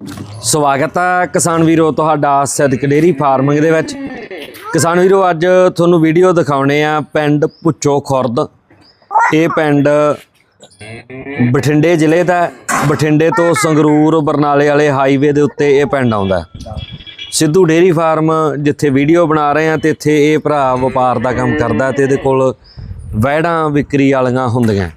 ਸਵਾਗਤ ਹੈ ਕਿਸਾਨ ਵੀਰੋ ਤੁਹਾਡਾ ਸਦਕ ਡੇਰੀ ਫਾਰਮਿੰਗ ਦੇ ਵਿੱਚ। ਕਿਸਾਨ ਵੀਰੋ, ਅੱਜ ਤੁਹਾਨੂੰ ਵੀਡੀਓ ਦਿਖਾਉਣੇ ਆ ਪਿੰਡ ਪੁੱਚੋ ਖੁਰਦ। ਇਹ ਪਿੰਡ ਬਠਿੰਡੇ ਜ਼ਿਲ੍ਹੇ ਦਾ ਬਠਿੰਡੇ ਤੋਂ ਸੰਗਰੂਰ, ਬਰਨਾਲੇ ਵਾਲੇ ਹਾਈਵੇ ਦੇ ਉੱਤੇ ਇਹ ਪਿੰਡ ਆਉਂਦਾ ਸਿੱਧੂ ਡੇਰੀ ਫਾਰਮ ਜਿੱਥੇ ਵੀਡੀਓ ਬਣਾ ਰਹੇ ਆ ਤੇ ਇੱਥੇ ਇਹ ਭਰਾ ਵਪਾਰ ਦਾ ਕੰਮ ਕਰਦਾ ਤੇ ਇਹਦੇ ਕੋਲ ਵੈੜਾਂ ਵਿਕਰੀ ਵਾਲੀਆਂ ਹੁੰਦੀਆਂ।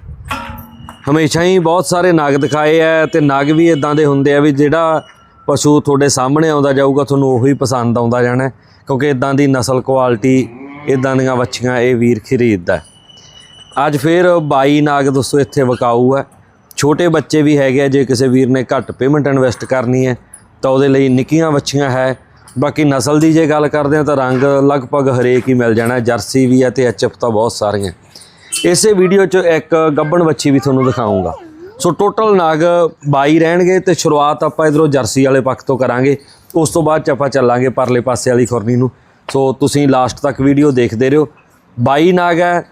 ਹਮੇਸ਼ਾ ਹੀ ਬਹੁਤ ਸਾਰੇ ਨਗ ਦਿਖਾਏ ਆ ਤੇ ਨਗ ਵੀ ਇਦਾਂ ਦੇ ਹੁੰਦੇ ਆ ਵੀ ਜਿਹੜਾ ਪਸ਼ੂ ਤੁਹਾਡੇ ਸਾਹਮਣੇ ਆਉਂਦਾ ਜਾਊਗਾ, ਤੁਹਾਨੂੰ ਉਹੀ ਪਸੰਦ ਆਉਂਦਾ ਜਾਣਾ ਕਿਉਂਕਿ ਇਦਾਂ ਦੀ ਨਸਲ ਕੁਆਲਿਟੀ ਇਦਾਂ ਦੀਆਂ ਵੱਛੀਆਂ ਇਹ ਵੀਰ ਖਰੀਦਦਾ ਅੱਜ ਫੇਰ 22 ਨਾਗ ਦੋਸਤੋ ਇੱਥੇ ਵਿਕਾਊ ਹੈ। ਛੋਟੇ ਬੱਚੇ ਵੀ ਹੈਗੇ ਆ, ਜੇ ਕਿਸੇ ਵੀਰ ਨੇ ਘੱਟ ਪੇਮੈਂਟ ਇਨਵੈਸਟ ਕਰਨੀ ਹੈ, ਤਾਂ ਉਹਦੇ ਲਈ ਨਿੱਕੀਆਂ ਵੱਛੀਆਂ ਹੈ। ਬਾਕੀ ਨਸਲ ਦੀ ਜੇ ਗੱਲ ਕਰਦੇ ਆ ਤਾਂ ਰੰਗ ਲਗਭਗ ਹਰੇਕ ਹੀ ਮਿਲ ਜਾਣਾ ਜਰਸੀ ਵੀ ਹੈ ਤੇ ਐਚਐਫ ਤਾਂ ਬਹੁਤ ਸਾਰੀਆਂ। ਇਸੇ ਵੀਡੀਓ 'ਚ ਇੱਕ ਗੱਬਣ ਵੱਛੀ ਵੀ ਤੁਹਾਨੂੰ ਦਿਖਾਉਂਗਾ ਸੋ ਟੋਟਲ ਨਾਗ 22 ਰਹਿਣਗੇ ਤੇ ਸ਼ੁਰੂਆਤ ਆਪਾਂ ਇਧਰੋਂ ਜਰਸੀ ਵਾਲੇ ਪੱਖ ਤੋਂ ਕਰਾਂਗੇ। ਉਸ ਤੋਂ ਬਾਅਦ 'ਚ ਆਪਾਂ ਚੱਲਾਂਗੇ ਪਰਲੇ ਪਾਸੇ ਵਾਲੀ ਖੁਰਨੀ ਨੂੰ। ਸੋ ਤੁਸੀਂ ਲਾਸਟ ਤੱਕ ਵੀਡੀਓ ਦੇਖਦੇ ਰਹੋ। 22 ਨਾਗ ਹੈ,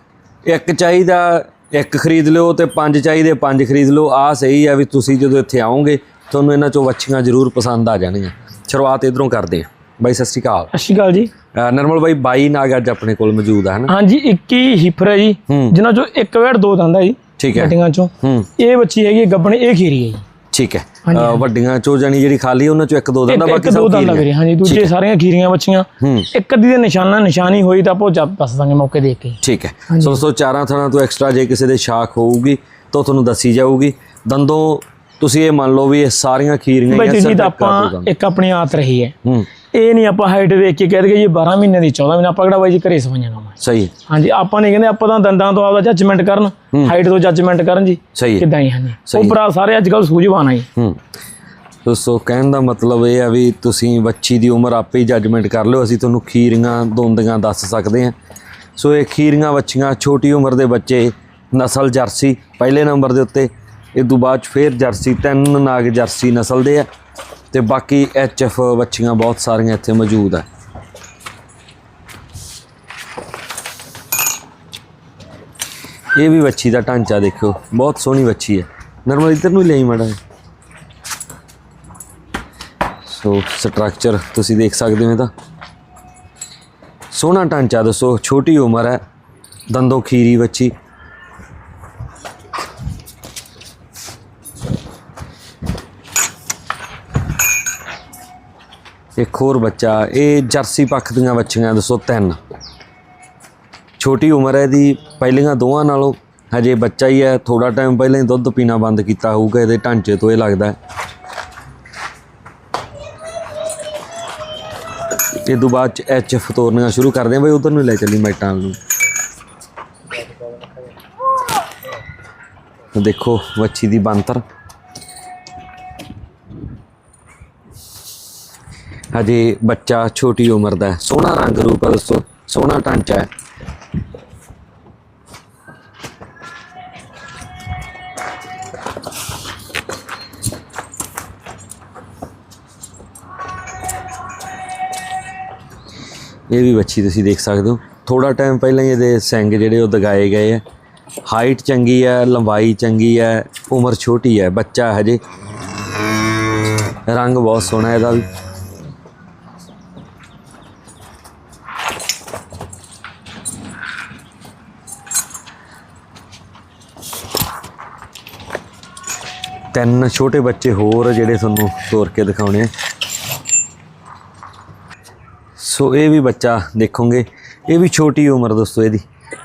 ਇੱਕ ਚਾਹੀਦਾ, ਇੱਕ ਖਰੀਦ ਲਿਓ ਤੇ ਪੰਜ ਚਾਹੀਦੇ, ਪੰਜ ਖਰੀਦ ਲਓ। ਆ ਸਹੀ ਹੈ ਵੀ ਤੁਸੀਂ ਜਦੋਂ ਇੱਥੇ ਆਓਗੇ, ਤੁਹਾਨੂੰ ਇਹਨਾਂ ਚੋਂ ਵੱਛੀਆਂ ਜ਼ਰੂਰ ਪਸੰਦ ਆ ਜਾਣਗੀਆਂ। ਸ਼ੁਰੂਆਤ ਇਧਰੋਂ ਕਰਦੇ ਹਾਂ। ਬਾਈ ਸਤਿ ਸ਼੍ਰੀ ਅਕਾਲ। ਸਤਿ ਸ਼੍ਰੀ ਅਕਾਲ ਜੀ। ਨਰਮਲ ਬਾਈ 22 ਨਾਗ ਅੱਜ ਆਪਣੇ ਕੋਲ ਮੌਜੂਦ ਹੈ ਹਨਾ ਹਾਂਜੀ 21 ਹਿਫਰ ਹੈ ਜੀ। ਜਿਨ੍ਹਾਂ ਚੋਂ ਇੱਕ ਵੇੜ ਦੋ ਦੰਦ ਹੈ ਜੀ ਠੀਕ ਹੈ। ਕਟਿੰਗਾਂ ਚੋਂ। ਇਹ ਬੱਚੀ ਹੈਗੀ ਗੱਬਣ ਇਹ ਖੀਰੀ ਹੈ ਜੀ। ਠੀਕ ਹੈ। ਵੱਡੀਆਂ ਚੋਂ ਜਾਨੀ ਜਿਹੜੀ ਖਾਲੀ ਉਹਨਾਂ ਚੋਂ ਇੱਕ ਦੋ ਦਿਨ ਦਾ ਇੱਕ ਬਾਕੀ ਸਭ ਦੰਦ ਰਹੇ ਹਾਂਜੀ ਦੂਜੇ ਸਾਰੀਆਂ ਖੀਰੀਆਂ ਬੱਚੀਆਂ। ਇੱਕ ਅੱਧੀ ਦੇ ਨਿਸ਼ਾਨਾ ਨਿਸ਼ਾਨੀ ਹੋਈ ਤਾਂ ਆਪਾਂ ਜਦ ਦੱਸ ਦਾਂਗੇ ਮੌਕੇ ਦੇਖ ਕੇ। ਠੀਕ ਹੈ। ਸੋ ਸੋ ਚਾਰਾਂ ਥਾਂ ਤੋਂ ਐਕਸਟਰਾ ਜੇ ਕਿਸੇ ਦੇ ਸ਼ਾਖ ਹੋਊਗੀ ਤਾਂ ਤੁਹਾਨੂੰ ਦੱਸੀ ਜਾਊਗੀ। ਦੰਦੋਂ ਤੁਸੀਂ ਇਹ ਮੰਨ ਲਓ ਵੀ ਇਹ ਸਾਰੀਆਂ ਖੀਰੀਆਂ ਬਈ ਜੀ ਤਾਂ ਆਪਾਂ। ਇੱਕ ਆਪਣੀ ਆਤ ਰਹੀ ਹੈ। ਹੂੰ। ਇਹ ਨਹੀਂ ਆਪਾਂ ਹਾਈਟ ਦੇਖ ਕੇ ਕਹਿ ਦਈਏ ਜੀ 12 ਮਹੀਨੇ ਦੀ 14 ਮਹੀਨੇ ਆਪਾਂ ਕਿਹੜਾ ਬਾਈ ਜੀ ਘਰੇ ਸਵਾਈਆਂ ਨਾ ਸਹੀ। ਹਾਂਜੀ ਆਪਾਂ ਨਹੀਂ ਕਹਿੰਦੇ ਆਪਾਂ ਤਾਂ ਦੰਦਾਂ ਤੋਂ ਆਪਦਾ ਜੱਜਮੈਂਟ ਕਰਨ ਹਾਈਟ ਤੋਂ ਜੱਜਮੈਂਟ ਕਰਨ ਜੀ ਕਿਦਾਂ ਹੀ ਹਾਂਜੀ ਉਹ ਭਰਾ ਸਾਰੇ ਅੱਜ ਕੱਲ ਸੂਝਵਾਨ ਆ ਜੀ। ਸੋ ਕਹਿਣ ਦਾ ਮਤਲਬ ਇਹ ਆ ਵੀ ਤੁਸੀਂ ਬੱਚੀ ਦੀ ਉਮਰ ਆਪੇ ਹੀ ਜੱਜਮੈਂਟ ਕਰ ਲਿਓ ਅਸੀਂ ਤੁਹਾਨੂੰ ਖੀਰੀਆਂ ਦੋਂਦੀਆਂ ਦੱਸ ਸਕਦੇ ਹਾਂ। ਸੋ ਇਹ ਖੀਰੀਆਂ ਬੱਚੀਆਂ ਛੋਟੀ ਉਮਰ ਦੇ ਬੱਚੇ ਨਸਲ ਜਰਸੀ ਪਹਿਲੇ ਨੰਬਰ ਦੇ ਉੱਤੇ ਇਹ ਤੋਂ ਬਾਅਦ 'ਚ ਫੇਰ ਜਰਸੀ, ਤਿੰਨ ਨਾਗ ਜਰਸੀ ਨਸਲ ਦੇ ਆ ਤੇ ਬਾਕੀ ਐਚਐਫ ਬੱਚੀਆਂ ਬਹੁਤ ਸਾਰੀਆਂ ਇੱਥੇ ਮੌਜੂਦ ਆ। ਇਹ ਵੀ ਬੱਚੀ ਦਾ ਢਾਂਚਾ ਦੇਖੋ ਬਹੁਤ ਸੋਹਣੀ ਬੱਚੀ ਹੈ ਨਰਮਲ ਇੱਧਰ ਨੂੰ ਹੀ ਲਈ ਮਾੜਾ ਸੋ ਸਟਰਕਚਰ ਤੁਸੀਂ ਦੇਖ ਸਕਦੇ ਹੋ ਇਹਦਾ ਸੋਹਣਾ ਢਾਂਚਾ ਦੱਸੋ, ਛੋਟੀ ਉਮਰ ਹੈ, ਦੰਦੋ ਖੀਰੀ ਬੱਚੀ ਇੱਕ ਹੋਰ ਬੱਚਾ, ਇਹ ਜਰਸੀ ਪੱਖ ਦੀਆਂ ਬੱਚੀਆਂ, ਦੱਸੋ ਤਿੰਨ। ਛੋਟੀ ਉਮਰ ਹੈ ਇਹਦੀ, ਪਹਿਲੀਆਂ ਦੋਵਾਂ ਨਾਲੋਂ ਹਜੇ ਬੱਚਾ ਹੀ ਹੈ ਥੋੜਾ ਟਾਈਮ ਪਹਿਲਾਂ ਹੀ ਦੁੱਧ ਪੀਣਾ ਬੰਦ ਕੀਤਾ ਹੋਊਗਾ, ਇਹਦੇ ਢਾਂਚੇ ਤੋਂ ਇਹ ਲੱਗਦਾ ਇਹ ਤੋਂ ਬਾਅਦ ਚ ਐਚ ਐਫ ਤੋਰਨੀਆਂ ਸ਼ੁਰੂ ਕਰਦੇ ਆ ਬਈ ਉਧਰ ਨੂੰ ਲੈ ਚੱਲੀ ਮਾਈਟਾਂ ਨੂੰ। ਦੇਖੋ, ਵੱਛੀ ਦੀ ਬੰਤਰ ਹਜੇ ਬੱਚਾ ਛੋਟੀ ਉਮਰ ਦਾ ਸੋਹਣਾ ਰੰਗ ਰੂਪ ਹੈ ਦੋਸਤੋ, ਸੋਹਣਾ ਢਾਂਚਾ ਹੈ। ਇਹ ਵੀ ਬੱਚੀ ਤੁਸੀਂ ਦੇਖ ਸਕਦੇ ਹੋ। ਥੋੜਾ ਟਾਈਮ ਪਹਿਲਾਂ ਹੀ ਇਹਦੇ ਸਿੰਗ ਜਿਹੜੇ ਉਹ ਦਗਾਏ ਗਏ ਆ ਹਾਈਟ ਚੰਗੀ ਹੈ, ਲੰਬਾਈ ਚੰਗੀ ਹੈ, ਉਮਰ ਛੋਟੀ ਹੈ, ਬੱਚਾ ਹਜੇ। ਰੰਗ ਬਹੁਤ ਸੋਹਣਾ ਇਹਦਾ ਵੀ। ਤਿੰਨ ਛੋਟੇ ਬੱਚੇ ਹੋਰ ਜਿਹੜੇ ਤੁਹਾਨੂੰ ਤੋਰ ਕੇ ਦਿਖਾਉਣੇ ਆ। ਸੋ ਇਹ ਵੀ ਬੱਚਾ ਦੇਖੋਗੇ, ਇਹ ਵੀ ਛੋਟੀ ਉਮਰ ਦੋਸਤੋ ਇਹਦੀ।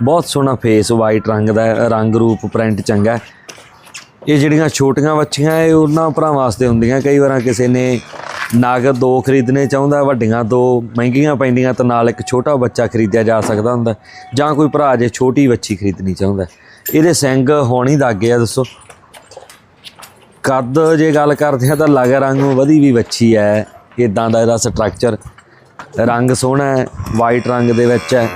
ਬਹੁਤ ਸੋਹਣਾ ਫੇਸ ਵਾਈਟ ਰੰਗ ਦਾ, ਰੰਗ ਰੂਪ ਪ੍ਰਿੰਟ ਚੰਗਾ। ਇਹ ਜਿਹੜੀਆਂ ਛੋਟੀਆਂ ਬੱਚੀਆਂ, ਇਹ ਉਹਨਾਂ ਭਰਾਵਾਂ ਵਾਸਤੇ ਹੁੰਦੀਆਂ। ਕਈ ਵਾਰਾਂ ਕਿਸੇ ਨੇ ਨਗ ਦੋ ਖਰੀਦਣੇ ਚਾਹੁੰਦਾ, ਵੱਡੀਆਂ ਦੋ, ਮਹਿੰਗੀਆਂ ਪੈਂਦੀਆਂ ਤਾਂ ਨਾਲ ਇੱਕ ਛੋਟਾ ਬੱਚਾ ਖਰੀਦਿਆ ਜਾ ਸਕਦਾ ਹੁੰਦਾ। ਜਾਂ ਕੋਈ ਭਰਾ ਜੇ ਛੋਟੀ ਬੱਚੀ ਖਰੀਦਣੀ ਚਾਹੁੰਦਾ। ਇਹਦੇ ਸਿੰਗ ਹੁਣ ਹੀ ਲੱਗੇ ਆ ਦੱਸੋ ਕੱਦ ਜੇ ਗੱਲ ਕਰਦੇ ਆ ਤਾਂ ਲੱਗ ਰੰਗ ਵਧੀ ਵੀ ਬੱਚੀ ਹੈ ਇਦਾਂ ਦਾ ਇਹਦਾ ਸਟਰਕਚਰ ਰੰਗ ਸੋਹਣਾ ਹੈ ਵਾਈਟ ਰੰਗ ਦੇ ਵਿੱਚ ਹੈ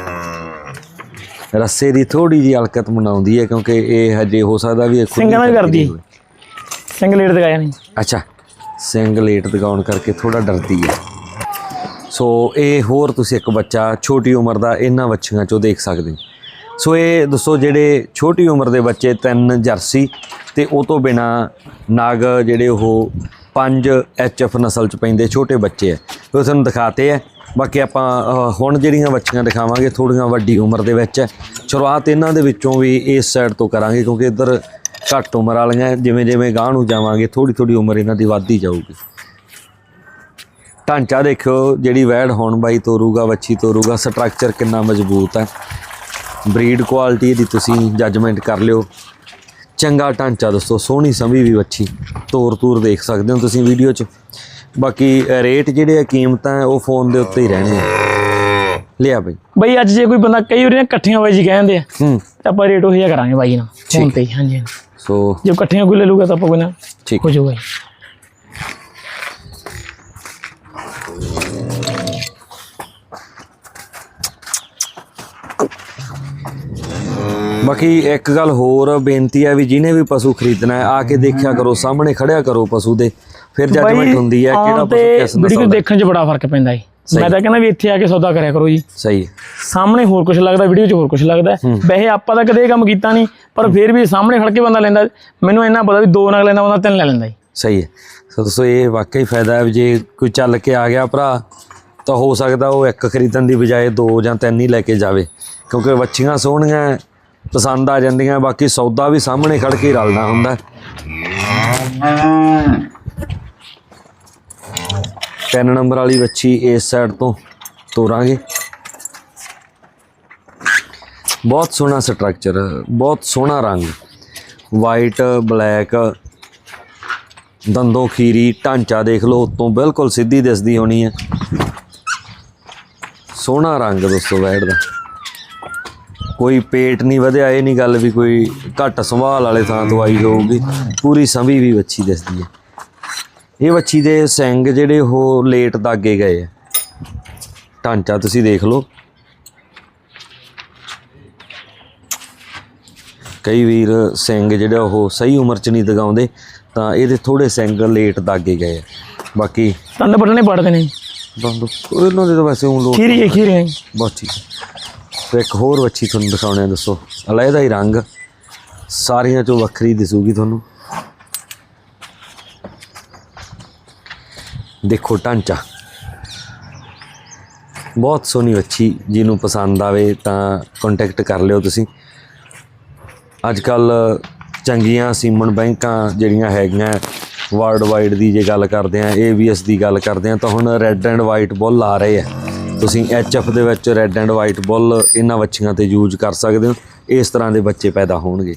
ਰੱਸੇ ਦੀ ਥੋੜੀ ਜੀ ਹਲਕਤ ਮਨਾਉਂਦੀ ਹੈ ਕਿਉਂਕਿ ਇਹ ਹਜੇ ਹੋ ਸਕਦਾ ਵੀ ਇਹ ਖੁੱਲੀ ਸਿੰਗਾਂ ਨਾਲ ਕਰਦੀ। ਹੋਵੇ। ਸਿੰਗਲ ਏਡ ਦਿਖਾਇਆ ਨਹੀਂ। ਅੱਛਾ ਸਿੰਗਲੇਟ ਦਿਖਾਉਣ ਕਰਕੇ ਥੋੜਾ ਡਰਦੀ ਹੈ ਸੋ ਇਹ ਹੋਰ ਤੁਸੀਂ ਇੱਕ ਬੱਚਾ ਛੋਟੀ ਉਮਰ ਦਾ ਇਹਨਾਂ ਬੱਚੀਆਂ ਚੋਂ ਦੇਖ ਸਕਦੇ ਹੋ। ਸੋ ਇਹ ਦੱਸੋ ਜਿਹੜੇ ਛੋਟੀ ਉਮਰ ਦੇ ਬੱਚੇ ਤਿੰਨ ਜਰਸੀ ਤੇ ਉਹ ਤੋਂ ਬਿਨਾ ਨਾਗ ਜਿਹੜੇ ਉਹ ਪੰਜ ਐਚਐਫ ਨਸਲ ਚ ਪੈਂਦੇ, ਛੋਟੇ ਬੱਚੇ ਆ। ਉਹ ਤੁਹਾਨੂੰ ਦਿਖਾਤੇ ਆ। ਬਾਕੀ ਆਪਾਂ ਹੁਣ ਜਿਹੜੀਆਂ ਬੱਚੀਆਂ ਦਿਖਾਵਾਂਗੇ, ਥੋੜੀਆਂ ਵੱਡੀ ਉਮਰ ਦੇ ਵਿੱਚ ਹੈ ਸ਼ੁਰੂਆਤ ਇਹਨਾਂ ਦੇ ਵਿੱਚੋਂ ਵੀ ਇਸ ਸਾਈਡ ਤੋਂ ਕਰਾਂਗੇ, ਕਿਉਂਕਿ ਇੱਧਰ ਘੱਟ ਉਮਰ ਵਾਲੀਆਂ ਜਿਵੇਂ ਜਿਵੇਂ ਗਾਂਹ ਨੂੰ ਜਾਵਾਂਗੇ ਥੋੜੀ ਥੋੜੀ ਉਮਰ ਇਹਨਾਂ ਦੀ ਵੱਧਦੀ ਜਾਊਗੀ। ਢਾਂਚਾ ਦੇਖਿਓ, ਜਿਹੜੀ ਵੈੜ ਹੁਣ ਬਾਈ ਤੋਰੂਗਾ, ਵੱਛੀ ਤੋਰੂਗਾ ਸਟਰਕਚਰ ਕਿੰਨਾ ਮਜ਼ਬੂਤ ਹੈ ਬਰੀਡ ਕੁਆਲਿਟੀ ਦੀ ਤੁਸੀਂ ਜੱਜਮੈਂਟ ਕਰ ਲਿਓ। ਚੰਗਾ ਢਾਂਚਾ ਦੋਸਤੋ ਸੋਹਣੀ ਸੰਭੀ ਵੀ ਵੱਛੀ। ਤੋਰ ਤੂਰ ਦੇਖ ਸਕਦੇ ਹੋ ਤੁਸੀਂ ਵੀਡੀਓ 'ਚ। ਬਾਕੀ ਰੇਟ ਜਿਹੜੇ ਆ ਕੀਮਤਾਂ ਉਹ ਫੋਨ ਦੇ ਉੱਤੇ ਹੀ ਰਹਿਣੇ ਆ। ਲਿਆ ਬਈ। ਬਾਈ ਅੱਜ ਜੇ ਕੋਈ ਬੰਦਾ ਕਈ ਵਾਰੀ ਨਾ ਇਕੱਠੀਆਂ ਬਾਈ ਜੀ ਕਹਿੰਦੇ ਆ ਹੂੰ। ਆਪਾਂ ਰੇਟ ਉਹੀ ਜਿਹਾ ਕਰਾਂਗੇ ਬਾਈ ਨਾਲ। ਫੋਨ ਤੇ ਹੀ, ਹਾਂਜੀ। ਸੋ ਜੇ ਇਕੱਠੀਆਂ ਕੋਈ ਲੈ ਲੂਗਾ ਤਾਂ ਆਪਾਂ ਕੋਈ ਨਾ ਠੀਕ। ਹੋ ਜਾਊਗਾ ਬਾਕੀ ਇੱਕ ਗੱਲ ਹੋਰ ਬੇਨਤੀ ਹੈ ਵੀ ਜਿਹਨੇ ਵੀ ਪਸ਼ੂ ਖਰੀਦਣਾ ਹੈ ਆ ਕੇ ਦੇਖਿਆ ਕਰੋ ਸਾਹਮਣੇ ਖੜਿਆ ਕਰੋ ਪਸ਼ੂ ਦੇ ਫਿਰ ਜੱਜਮੈਂਟ ਹੁੰਦੀ ਹੈ ਕਿਹੜਾ ਪਸ਼ੂ ਕਿਸ ਵੀਡੀਓ ਦਾ। ਦੇਖਣ 'ਚ ਬੜਾ ਫ਼ਰਕ ਪੈਂਦਾ ਜੀ। ਮੈਂ ਤਾਂ ਕਹਿੰਦਾ ਵੀ ਇੱਥੇ ਆ ਕੇ ਸੌਦਾ ਕਰਿਆ ਕਰੋ ਜੀ। ਸਹੀ ਹੈ। ਸਾਹਮਣੇ ਹੋਰ ਕੁਝ ਲੱਗਦਾ ਵੀਡੀਓ 'ਚ ਹੋਰ ਕੁਝ ਲੱਗਦਾ ਵੈਸੇ ਆਪਾਂ ਤਾਂ ਕਦੇ ਇਹ ਕੰਮ ਕੀਤਾ ਨਹੀਂ ਪਰ ਫਿਰ ਵੀ ਸਾਹਮਣੇ ਖੜ ਕੇ ਬੰਦਾ ਲੈਂਦਾ ਮੈਨੂੰ ਇੰਨਾ ਪਤਾ ਵੀ ਦੋ ਨਗ ਲੈਂਦਾ ਬੰਦਾ ਤਿੰਨ ਲੈ ਲੈਂਦਾ ਜੀ। ਸਹੀ ਹੈ। ਸੋ ਦੋਸਤੋ ਇਹ ਵਾਕਈ ਫਾਇਦਾ ਹੈ ਜੇ ਕੋਈ ਚੱਲ ਕੇ ਆ ਗਿਆ ਭਰਾ ਤਾਂ ਹੋ ਸਕਦਾ ਉਹ ਇੱਕ ਖਰੀਦਣ ਦੀ ਬਜਾਏ ਦੋ ਜਾਂ ਤਿੰਨ ਹੀ ਲੈ ਕੇ ਜਾਵੇ ਕਿਉਂਕਿ ਵੱਛੀਆਂ ਸੋਹਣੀਆਂ ਹੈ, ਪਸੰਦ ਆ ਜਾਂਦੀਆਂ, ਬਾਕੀ ਸੌਦਾ ਵੀ ਸਾਹਮਣੇ ਖੜ ਕੇ ਰਲਣਾ ਹੁੰਦਾ। ਤਿੰਨ ਨੰਬਰ ਵਾਲੀ ਵੱਛੀ ਇਸ ਸਾਈਡ ਤੋਂ ਤੋਰਾਂਗੇ। ਬਹੁਤ ਸੋਹਣਾ ਸਟਰਕਚਰ ਬਹੁਤ ਸੋਹਣਾ ਰੰਗ। ਵਾਈਟ ਬਲੈਕ ਦੰਦੋ ਖੀਰੀ, ਢਾਂਚਾ ਦੇਖ ਲਓ, ਉਤੋਂ ਬਿਲਕੁਲ ਸਿੱਧੀ ਦਿਸਦੀ ਹੋਣੀ ਹੈ। ਸੋਹਣਾ ਰੰਗ ਦੋਸਤੋ ਵੈੜ ਦਾ। ਕੋਈ ਪੇਟ ਨਹੀਂ ਵਧਿਆ ਇਹ ਨਹੀਂ ਗੱਲ ਵੀ ਕੋਈ ਘੱਟ ਸੰਭਾਲ ਵਾਲੇ ਥਾਂ ਤੋਂ ਆਈ ਹੋਊਗੀ। ਪੂਰੀ ਸੰਭੀ ਵੀ ਵੱਛੀ ਦਿਸਦੀ ਹੈ। ਇਹ ਵੱਛੀ ਦੇ ਸਿੰਗ ਜਿਹੜੇ ਉਹ ਲੇਟ ਦਾਗੇ ਗਏ ਆ। ਢਾਂਚਾ ਤੁਸੀਂ ਦੇਖ ਲਓ। ਕਈ ਵੀਰ ਸਿੰਘ ਜਿਹੜੇ ਉਹ ਸਹੀ ਉਮਰ ਚ ਨਹੀਂ ਦਗਾਉਂਦੇ ਤਾਂ ਇਹਦੇ ਥੋੜੇ ਸਿੰਘ ਲੇਟ ਦਾਗੇ ਗਏ ਆ। ਬਾਕੀ ਤੰਦ ਬਟਨੇ ਪੜਦੇ ਨੇ। ਬੰਦ ਉਹਨਾਂ ਦੇ ਤਾਂ ਵੈਸੇ ਉਹ ਲੋਕ ਖੀਰੀ ਹੈ ਖੀਰੀ ਹੈ ਠੀਕ ਤੇ ਇੱਕ ਹੋਰ ਵੱਛੀ ਤੁਹਾਨੂੰ ਦਿਖਾਉਣੇ ਆ, ਦੱਸੋ। ਅਲੱਗਾ ਹੀ ਰੰਗ। ਸਾਰੀਆਂ ਚੋਂ ਵੱਖਰੀ ਦਿਸੂਗੀ ਤੁਹਾਨੂੰ। ਦੇਖੋ ਢਾਂਚਾ। ਬਹੁਤ ਸੋਹਣੀ ਵੱਛੀ ਜਿਹਨੂੰ ਪਸੰਦ ਆਵੇ ਤਾਂ ਕੰਟੈਕਟ ਕਰ ਲਿਓ ਤੁਸੀਂ। ਅੱਜ ਕੱਲ ਚੰਗੀਆਂ ਸੀਮਨ ਬੈਂਕਾਂ ਜਿਹੜੀਆਂ ਹੈਗੀਆਂ ਵਰਲਡ ਵਾਈਡ ਦੀ ਜੇ ਗੱਲ ਕਰਦੇ ਆ ABS ਦੀ ਗੱਲ ਕਰਦੇ ਆ, ਤਾਂ ਹੁਣ ਰੈੱਡ ਐਂਡ ਵਾਈਟ ਬੁੱਲ ਆ ਰਹੇ ਆ। ਤੁਸੀਂ HF ਦੇ ਵਿੱਚ ਰੈੱਡ ਐਂਡ ਵਾਈਟ ਬੁੱਲ ਇਹਨਾਂ ਵੱਛੀਆਂ ਤੇ ਯੂਜ਼ ਕਰ ਸਕਦੇ ਹੋ। ਇਸ ਤਰ੍ਹਾਂ ਦੇ ਬੱਚੇ ਪੈਦਾ ਹੋਣਗੇ।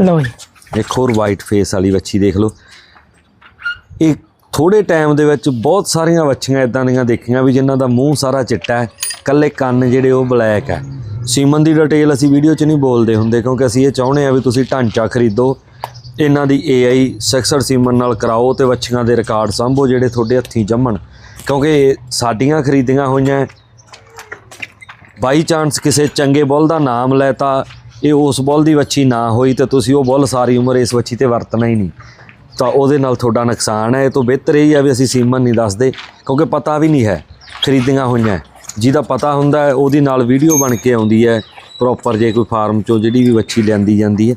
ਲਓ ਜੀ। ਇੱਕ ਹੋਰ ਵਾਈਟ ਫੇਸ ਵਾਲੀ ਵੱਛੀ ਦੇਖ ਲਓ। ਇਹ ਥੋੜੇ ਟਾਈਮ ਦੇ ਵਿੱਚ ਬਹੁਤ ਸਾਰੀਆਂ ਵੱਛੀਆਂ ਇਦਾਂ ਦੀਆਂ ਦੇਖੀਆਂ ਵੀ ਜਿਨ੍ਹਾਂ ਦਾ ਮੂੰਹ ਸਾਰਾ ਚਿੱਟਾ ਹੈ ਕੱਲੇ ਕੰਨ ਜਿਹੜੇ ਉਹ ਬਲੈਕ ਹੈ। ਸੀਮਨ ਦੀ ਡਿਟੇਲ ਅਸੀਂ ਵੀਡੀਓ 'ਚ ਨਹੀਂ ਬੋਲਦੇ ਹੁੰਦੇ ਕਿਉਂਕਿ ਅਸੀਂ ਇਹ ਚਾਹੁੰਦੇ ਆ ਵੀ ਤੁਸੀਂ ਢਾਂਚਾ ਖਰੀਦੋ। ਇਹਨਾਂ ਦੀ AI 66 ਸੀਮਨ ਨਾਲ ਕਰਾਓ ਤੇ ਵੱਛੀਆਂ ਦੇ ਰਿਕਾਰਡ ਸੰਭੋ ਜਿਹੜੇ ਤੁਹਾਡੇ ਹੱਥੀਂ ਜੰਮਣ। ਕਿਉਂਕਿ ਸਾਡੀਆਂ ਖਰੀਦੀਆਂ ਹੋਈਆਂ, ਬਾਈ ਚਾਂਸ ਕਿਸੇ ਚੰਗੇ ਬੁੱਲ ਦਾ ਨਾਮ ਲੈਤਾ ਇਹ ਉਸ ਬੁੱਲ ਦੀ ਵੱਛੀ ਨਾ ਹੋਈ ਤੇ ਤੁਸੀਂ ਉਹ ਬੁੱਲ ਸਾਰੀ ਉਮਰ ਇਸ ਵੱਛੀ ਤੇ ਵਰਤਣਾ ਹੀ ਨਹੀਂ। ਤਾਂ ਉਹਦੇ ਨਾਲ ਤੁਹਾਡਾ ਨੁਕਸਾਨ ਹੈ, ਇਹ ਤੋਂ ਬਿਹਤਰ ਇਹ ਹੈ ਵੀ ਅਸੀਂ ਸੀਮਨ ਨਹੀਂ ਦੱਸਦੇ, ਕਿਉਂਕਿ ਪਤਾ ਵੀ ਨਹੀਂ ਹੈ ਖਰੀਦੀਆਂ ਹੋਈਆਂ। ਜਿਹਦਾ ਪਤਾ ਹੁੰਦਾ ਹੈ, ਉਹਦੀ ਨਾਲ ਵੀਡੀਓ ਬਣ ਕੇ ਆਉਂਦੀ ਹੈ ਪ੍ਰੋਪਰ ਜੇ ਕੋਈ ਫਾਰਮ ਚੋਂ ਜਿਹੜੀ ਵੀ ਵੱਛੀ ਲਿਆਂਦੀ ਜਾਂਦੀ ਹੈ।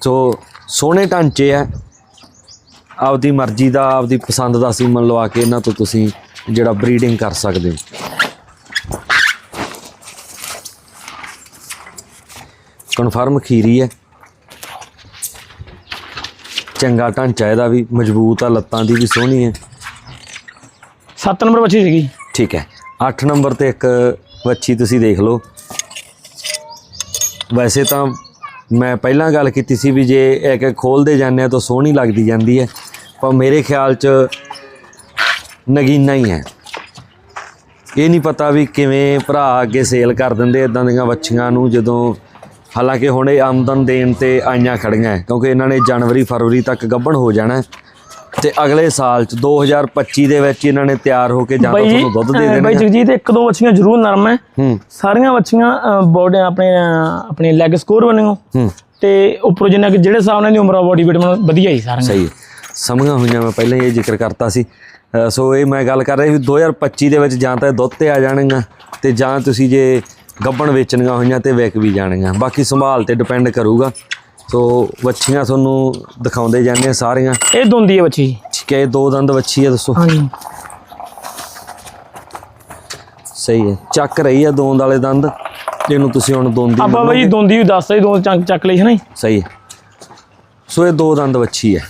ਸੋ ਸੋਹਣੇ ਢਾਂਚੇ ਹੈ। ਆਪਦੀ ਮਰਜ਼ੀ ਦਾ, ਆਪਦੀ ਪਸੰਦ ਦਾ ਸੀਮਨ ਲਵਾ ਕੇ ਇਹਨਾਂ ਤੋਂ ਤੁਸੀਂ ਜਿਹੜਾ ਬਰੀਡਿੰਗ ਕਰ ਸਕਦੇ ਹੋ। ਕਨਫਰਮ ਖੀਰੀ ਹੈ। ਚੰਗਾ ਢਾਂਚਾ ਇਹਦਾ ਵੀ ਮਜ਼ਬੂਤ ਆ ਲੱਤਾਂ ਦੀ ਵੀ ਸੋਹਣੀ ਹੈ। 7 ਨੰਬਰ ਬੱਚੀ ਸੀਗੀ। ਠੀਕ ਹੈ। 8 ਨੰਬਰ ਤੇ ਇੱਕ ਵੱਛੀ ਤੁਸੀਂ ਦੇਖ ਲਓ। ਵੈਸੇ ਤਾਂ ਮੈਂ ਪਹਿਲਾਂ ਗੱਲ ਕੀਤੀ ਸੀ ਵੀ ਜੇ ਇੱਕ ਇੱਕ ਖੋਲਦੇ ਜਾਂਦੇ ਆ ਤਾਂ ਸੋਹਣੀ ਲੱਗਦੀ ਜਾਂਦੀ ਹੈ। ਪਰ ਮੇਰੇ ਖਿਆਲ 'ਚ ਨਗੀਨਾ ਹੀ ਹੈ। ਇਹ ਨਹੀਂ ਪਤਾ ਵੀ ਕਿਵੇਂ ਭਰਾ ਅੱਗੇ ਸੇਲ ਕਰ ਦਿੰਦੇ ਇਦਾਂ ਦੀਆਂ ਵੱਛੀਆਂ ਨੂੰ ਜਦੋਂ ਹਾਲਾਂਕਿ ਹੁਣ ਇਹ ਆਮਦਨ ਦੇਣ ਤੇ ਆਈਆਂ ਖੜੀਆਂ ਕਿਉਂਕਿ ਇਹਨਾਂ ਨੇ ਜਨਵਰੀ ਫਰਵਰੀ ਤੱਕ ਗੱਭਣ ਹੋ ਜਾਣਾ ਤੇ ਅਗਲੇ ਸਾਲ 'ਚ 2025 ਦੇ ਵਿੱਚ ਇਹਨਾਂ ਨੇ ਤਿਆਰ ਹੋ ਕੇ ਜਾਂ ਤੁਹਾਨੂੰ ਦੁੱਧ ਦੇ ਅਹ, ਬਾਈ ਜਗਜੀਤ ਇੱਕ ਦੋ ਬੱਚੀਆਂ ਜ਼ਰੂਰ ਨਰਮ ਹੈ। ਸਾਰੀਆਂ ਬੱਚੀਆਂ ਬੋਡੀ ਆਪਣੇ ਆਪਣੇ ਲੈਗ ਸਕੋਰ ਬਣਿਓ। ਤੇ ਉੱਪਰੋਂ ਜਿੰਨਾ ਕਿ ਜਿਹੜੇ ਹਿਸਾਬ ਨਾਲ ਦੀ ਉਮਰ ਆ ਬੋਡੀ ਬਣਾ ਵਧੀਆ ਹੀ ਸਾਰੀਆਂ। ਸਹੀ। ਸਮਝਾਂ ਹੋਈਆਂ ਮੈਂ ਪਹਿਲਾਂ ਇਹ ਜ਼ਿਕਰ ਕਰਤਾ ਸੀ। ਸੋ ਇਹ ਮੈਂ ਗੱਲ ਕਰ ਰਿਹਾ ਵੀ 2025 ਦੇ ਵਿੱਚ ਜਾਂ ਤਾਂ ਇਹ ਦੁੱਧ ਤੇ ਆ ਜਾਣਗੀਆਂ ਤੇ ਜਾਂ ਤੁਸੀਂ ਜੇ ਗੱਬਣ ਵੇਚਣੀਆਂ ਹੋਈਆਂ ਤੇ ਵਿਕ ਵੀ ਜਾਣਗੀਆਂ। ਬਾਕੀ ਸੰਭਾਲ ਤੇ ਡਿਪੈਂਡ ਕਰੂਗਾ। ਸੋ ਵੱਛੀਆਂ ਤੁਹਾਨੂੰ ਦਿਖਾਉਂਦੇ ਜਾਂਦੇ ਆ ਸਾਰੀਆਂ। ਇਹ ਦੁੰਦੀ ਹੈ ਬੱਚੀ ਠੀਕ ਹੈ ਇਹ ਦੋ ਦੰਦ ਵੱਛੀ ਹੈ ਦੱਸੋ। ਹਾਂਜੀ। ਸਹੀ ਹੈ ਚੱਕ ਰਹੀ ਹੈ ਦੋਂਦ ਵਾਲੇ ਦੰਦ। ਜਿਹਨੂੰ ਤੁਸੀਂ ਹੁਣ ਦੋਂਦੀ ਆਪਾਂ ਬਈ। ਦੁੰਦੀ ਵੀ ਦੱਸਦਾ ਦੋ ਚੱਕ ਚੱਕ ਲਈ ਸੀ ਨਾ। ਸਹੀ ਹੈ। ਸੋ ਇਹ ਦੋ ਦੰਦ ਵੱਛੀ ਹੈ।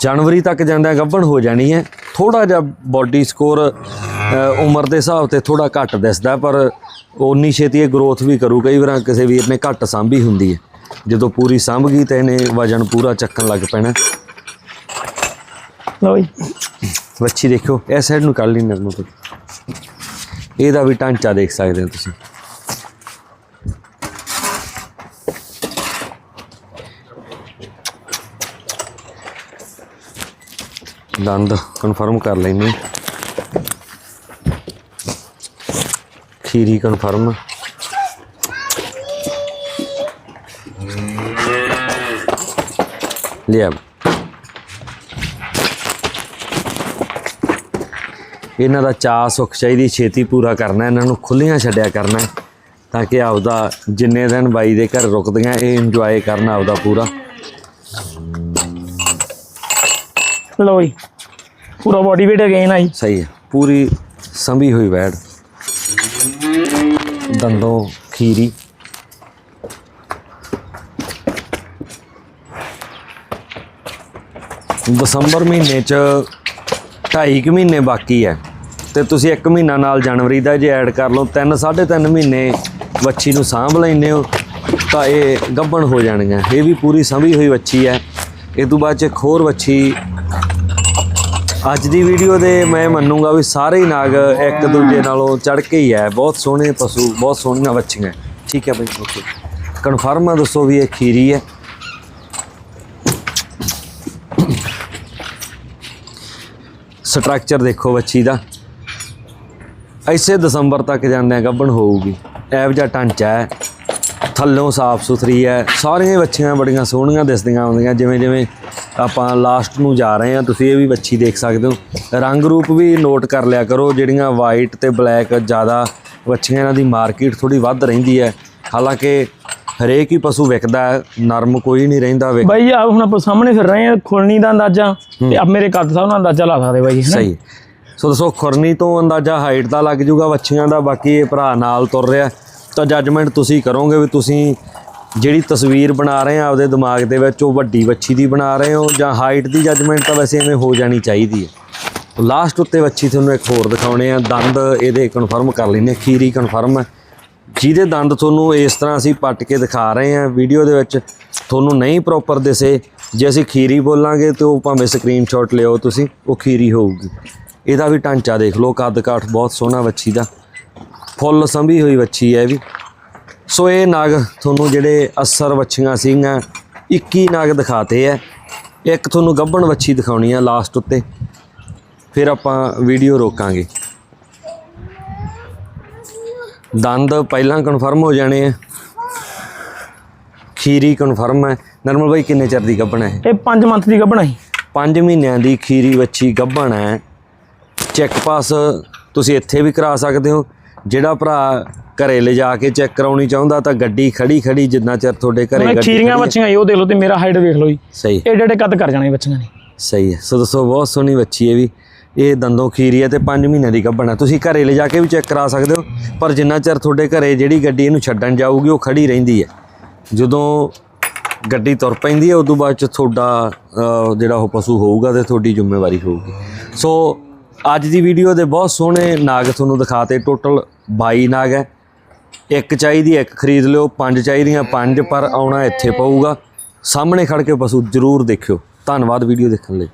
ਜਨਵਰੀ ਤੱਕ ਜਾਂਦਾ ਗੱਭਣ ਹੋ ਜਾਣੀ ਹੈ। ਥੋੜਾ ਜਿਹਾ ਬਾਡੀ ਸਕੋਰ ਉਮਰ ਦੇ ਹਿਸਾਬ ਤੇ ਥੋੜਾ ਘੱਟ ਦਿਸਦਾ ਪਰ ਉਨੀ ਛੇਤੀ ਇਹ ਗਰੋਥ ਵੀ ਕਰੂ। ਕਈ ਵਾਰ ਕਿਸੇ ਵੀਰ ਨੇ ਘੱਟ ਸਾਂਭੀ ਹੁੰਦੀ ਹੈ। ਜਦੋਂ ਪੂਰੀ ਸਾਂਭ ਗਈ ਤੇ ਇਹਨੇ ਵਜਨ ਪੂਰਾ ਚੱਕਣ ਲੱਗ ਪੈਣਾ। ਲਓ ਜੀ ਵੱਛੀ ਦੇਖੋ ਇਸ ਸਾਈਡ ਨੂੰ ਕੱਢ ਲਈ ਨਰਮੋ ਤੋਂ ਇਹਦਾ ਵੀ ਢਾਂਚਾ ਦੇਖ ਸਕਦੇ ਹੋ ਤੁਸੀਂ। ਦੰਦ ਕਨਫਰਮ ਕਰ ਲੈਨੇ ਖੀਰੀ ਕਨਫਰਮ ਲਿਆ। ਇਹਨਾਂ ਦਾ ਚਾਅ ਸੁੱਖ ਚਾਹੀਦੀ, ਛੇਤੀ ਪੂਰਾ ਕਰਨਾ, ਇਹਨਾਂ ਨੂੰ ਖੁੱਲੀਆਂ ਛੱਡਿਆ ਕਰਨਾ ਤਾਂ ਕਿ ਆਪਦਾ ਜਿੰਨੇ ਦਿਨ ਬਾਈ ਦੇ ਘਰ ਰੁਕਦੀਆਂ, ਇਹ ਇੰਜੋਏ ਕਰਨਾ ਆਪਦਾ ਪੂਰਾ। ਲਓ ਜੀ। ਪੂਰਾ ਬਾਡੀ weight ਅਗੇਨ ਆਈ ਸਹੀ ਹੈ। ਪੂਰੀ ਸੰਭੀ ਹੋਈ ਵੈੜ। ਦੰਦੋਂ, ਖੀਰੀ। ਦਸੰਬਰ ਮਹੀਨੇ ਚ ਢਾਈ ਕੁ ਮਹੀਨੇ ਬਾਕੀ ਹੈ। ਤੇ ਤੁਸੀਂ 1 ਮਹੀਨਾ ਨਾਲ ਜਨਵਰੀ ਦਾ ਜੇ ਐਡ ਕਰ ਲਓ 3 3.5 ਮਹੀਨੇ ਵੱਛੀ ਨੂੰ ਸਾਂਭ ਲੈਂਦੇ ਹੋ, ਤਾਂ ਇਹ ਗੱਬਣ ਹੋ ਜਾਣਗੀਆਂ। ਇਹ ਵੀ ਪੂਰੀ ਸੰਭੀ ਹੋਈ ਵੱਛੀ ਹੈ। ਇਹ ਤੋਂ ਬਾਅਦ ਚ ਇੱਕ ਹੋਰ ਵੱਛੀ ਅੱਜ ਦੀ ਵੀਡੀਓ ਦੇ ਮੈਂ ਮੰਨੂਗਾ ਵੀ ਸਾਰੇ ਹੀ ਨਾਗ ਇੱਕ ਦੂਜੇ ਨਾਲੋਂ ਚੜ ਕੇ ਹੀ ਹੈ। ਬਹੁਤ ਸੋਹਣੇ ਪਸ਼ੂ, ਬਹੁਤ ਸੋਹਣੀਆਂ ਵੱਛੀਆਂ। ਠੀਕ ਹੈ ਬਈ, ਓਕੇ। ਕਨਫਰਮ ਆ ਦੱਸੋ ਵੀ ਇਹ ਖੀਰੀ ਹੈ। ਸਟਰਕਚਰ ਦੇਖੋ ਵੱਛੀ ਦਾ। ਐਸੇ ਦਸੰਬਰ ਤੱਕ ਜਾਂਦੇ ਗੱਭਣ ਹੋਊਗੀ। ਐਵ ਜਿਹਾ ਢਾਂਚਾ ਹੈ। ਥੱਲੋਂ ਸਾਫ਼ ਸੁਥਰੀ ਹੈ। ਸਾਰੀਆਂ ਵੱਛੀਆਂ ਬੜੀਆਂ ਸੋਹਣੀਆਂ ਦਿਸਦੀਆਂ ਆਉਂਦੀਆਂ ਜਿਵੇਂ ਜਿਵੇਂ ਆਪਾਂ ਲਾਸਟ ਨੂੰ ਜਾ ਰਹੇ ਹਾਂ ਤੁਸੀਂ ਇਹ ਵੀ ਵੱਛੀ ਦੇਖ ਸਕਦੇ ਹੋ। ਰੰਗ ਰੂਪ ਵੀ ਨੋਟ ਕਰ ਲਿਆ ਕਰੋ ਜਿਹੜੀਆਂ ਵਾਈਟ ਤੇ ਬਲੈਕ ਜ਼ਿਆਦਾ ਵੱਛੀਆਂ ਇਹਨਾਂ ਦੀ ਮਾਰਕੀਟ ਥੋੜੀ ਵੱਧ ਰਹਿੰਦੀ ਹੈ। ਹਾਲਾਂਕਿ ਹਰੇਕ ਹੀ ਪਸ਼ੂ ਵਿਕਦਾ ਨਰਮ ਕੋਈ ਨਹੀਂ ਰਹਿੰਦਾ ਵਿਕ ਬਾਈ ਆ ਹੁਣ ਆਪਾਂ ਸਾਹਮਣੇ ਫਿਰ ਰਹੇ ਹਾਂ ਖੁਰਨੀ ਦਾ ਅੰਦਾਜ਼ਾ। ਤੇ ਆਪ ਮੇਰੇ ਕੱਦ ਸਾਹਿਬ ਨਾਲ ਅੰਦਾਜ਼ਾ ਲਾ ਸਕਦੇ ਬਾਈ? ਸਹੀ। ਸੋ ਦੱਸੋ ਖੁਰਨੀ ਤੋਂ ਅੰਦਾਜ਼ਾ ਹਾਈਟ ਦਾ ਲੱਗ ਜੂਗਾ ਵੱਛੀਆਂ ਦਾ ਬਾਕੀ ਇਹ ਭਰਾ ਨਾਲ ਤੁਰ ਰਿਹਾ। ਤਾਂ ਜੱਜਮੈਂਟ ਤੁਸੀਂ ਕਰੋਗੇ ਵੀ ਤੁਸੀਂ ਜਿਹੜੀ ਤਸਵੀਰ ਬਣਾ ਰਹੇ ਆ ਆਪਦੇ ਦਿਮਾਗ ਦੇ ਵਿੱਚ, ਉਹ ਵੱਡੀ ਵੱਛੀ ਦੀ ਬਣਾ ਰਹੇ ਹੋ ਜਾਂ ਹਾਈਟ ਦੀ ਜੱਜਮੈਂਟ ਤਾਂ ਵੈਸੇ ਐਵੇਂ ਹੋ ਜਾਣੀ ਚਾਹੀਦੀ ਹੈ। ਲਾਸਟ ਉੱਤੇ ਵੱਛੀ ਤੁਹਾਨੂੰ ਇੱਕ ਹੋਰ ਦਿਖਾਉਣੇ ਆ, ਦੰਦ ਇਹਦੇ ਕਨਫਰਮ ਕਰ ਲੈਨੇ ਖੀਰੀ ਕਨਫਰਮ ਹੈ ਜਿਹਦੇ ਦੰਦ ਤੁਹਾਨੂੰ ਇਸ ਤਰ੍ਹਾਂ ਅਸੀਂ ਪੱਟ ਕੇ ਦਿਖਾ ਰਹੇ ਹਾਂ ਵੀਡੀਓ ਦੇ ਵਿੱਚ ਤੁਹਾਨੂੰ ਨਹੀਂ ਪ੍ਰੋਪਰ ਦਿਸੇ, ਜੇ ਅਸੀਂ ਖੀਰੀ ਬੋਲਾਂਗੇ ਤੇ ਉਹ ਭਾਵੇਂ ਸਕਰੀਨਸ਼ਾਟ ਲਿਓ ਤੁਸੀਂ, ਉਹ ਖੀਰੀ ਹੋਊਗੀ। ਇਹਦਾ ਵੀ ਢਾਂਚਾ ਦੇਖ ਲਓ ਕੱਦ ਕਾਠ ਬਹੁਤ ਸੋਹਣਾ ਵੱਛੀ ਦਾ। ਫੁੱਲ ਸੰਭੀ ਹੋਈ ਵੱਛੀ ਹੈ ਇਹ ਵੀ। ਸੋ ਇਹ ਨਾਗ ਤੁਹਾਨੂੰ ਜਿਹੜੇ ਅਸਰ ਵੱਛੀਆਂ ਸੀਗੀਆਂ 21 ਨਾਗ ਦਿਖਾਤੇ ਹੈ ਇੱਕ ਤੁਹਾਨੂੰ ਗੱਭਣ ਵੱਛੀ ਦਿਖਾਉਣੀ ਹੈ ਲਾਸਟ ਉੱਤੇ। ਫਿਰ ਆਪਾਂ ਵੀਡੀਓ ਰੋਕਾਂਗੇ। ਦੰਦ ਪਹਿਲਾਂ ਕਨਫਰਮ ਹੋ ਜਾਣੇ ਆ। ਖੀਰੀ ਕਨਫਰਮ ਹੈ। ਨਰਮਲ ਬਾਈ ਕਿੰਨੇ ਚਿਰ ਦੀ ਗੱਭਣ ਹੈ ਇਹ? 5 ਮੰਥ ਦੀ ਗੱਭਣਾ ਸੀ 5 ਮਹੀਨਿਆਂ ਦੀ ਖੀਰੀ ਵੱਛੀ ਗੱਭਣ ਹੈ। ਚੈੱਕ ਪਾਸ ਤੁਸੀਂ ਇੱਥੇ ਵੀ ਕਰਾ ਸਕਦੇ ਹੋ। ਜਿਹੜਾ ਭਰਾ ਘਰੇ ਲਿਜਾ ਕੇ ਚੈੱਕ ਕਰਾਉਣੀ ਚਾਹੁੰਦਾ ਤਾਂ ਗੱਡੀ ਖੜੀ ਖੜੀ ਜਿੰਨਾ ਚਿਰ ਤੁਹਾਡੇ ਘਰੇ ਗੱਡੀ ਖੀਰੀਆਂ। ਬੱਚੀਆਂ ਸੀ, ਉਹ ਦੇਖ ਲਓ ਤੇ ਮੇਰਾ ਹਾਈਟ ਵੇਖ ਲਓ ਜੀ। ਸਹੀ। ਏਡੇ ਏਡੇ ਕੱਦ ਕਰ ਜਾਣੇ ਬੱਚੀਆਂ ਨੇ। ਸਹੀ ਹੈ। ਸੋ ਦੱਸੋ ਬਹੁਤ ਸੋਹਣੀ ਵੱਛੀ ਹੈ ਵੀ। ਇਹ ਦੰਦੋਂ ਖੀਰੀ ਹੈ ਤੇ 5 ਮਹੀਨਿਆਂ ਦੀ ਗੱਭਣ ਹੈ। ਤੁਸੀਂ ਘਰੇ ਲਿਜਾ ਕੇ ਵੀ ਚੈੱਕ ਕਰਾ ਸਕਦੇ ਹੋ ਪਰ ਜਿੰਨਾ ਚਿਰ ਤੁਹਾਡੇ ਘਰੇ ਜਿਹੜੀ ਗੱਡੀ ਇਹਨੂੰ ਛੱਡਣ ਜਾਊਗੀ ਉਹ ਖੜੀ ਰਹਿੰਦੀ ਹੈ। ਜਦੋਂ ਗੱਡੀ ਤੁਰ ਪੈਂਦੀ ਹੈ ਉਦੋਂ ਬਾਅਦ ਚ ਤੁਹਾਡਾ ਜਿਹੜਾ ਉਹ ਪਸ਼ੂ ਹੋਊਗਾ ਤੇ ਤੁਹਾਡੀ ਜ਼ਿੰਮੇਵਾਰੀ ਹੋਊਗੀ। ਸੋ ਅੱਜ ਦੀ ਵੀਡੀਓ ਦੇ ਬਹੁਤ ਸੋਹਣੇ ਨਾਗ ਤੁਹਾਨੂੰ ਦਿਖਾਤੇ ਟੋਟਲ 22 ਨਾਗ ਹੈ। ਇੱਕ ਚਾਹੀਦੀ ਇੱਕ ਖਰੀਦ ਲਿਓ, ਪੰਜ ਚਾਹੀਦੀਆਂ, ਪੰਜ ਪਰ ਆਉਣਾ ਇੱਥੇ ਪਊਗਾ। ਸਾਹਮਣੇ ਖੜ ਕੇ ਪਸ਼ੂ ਜ਼ਰੂਰ ਦੇਖਿਓ। ਧੰਨਵਾਦ ਵੀਡੀਓ ਦੇਖਣ ਲਈ।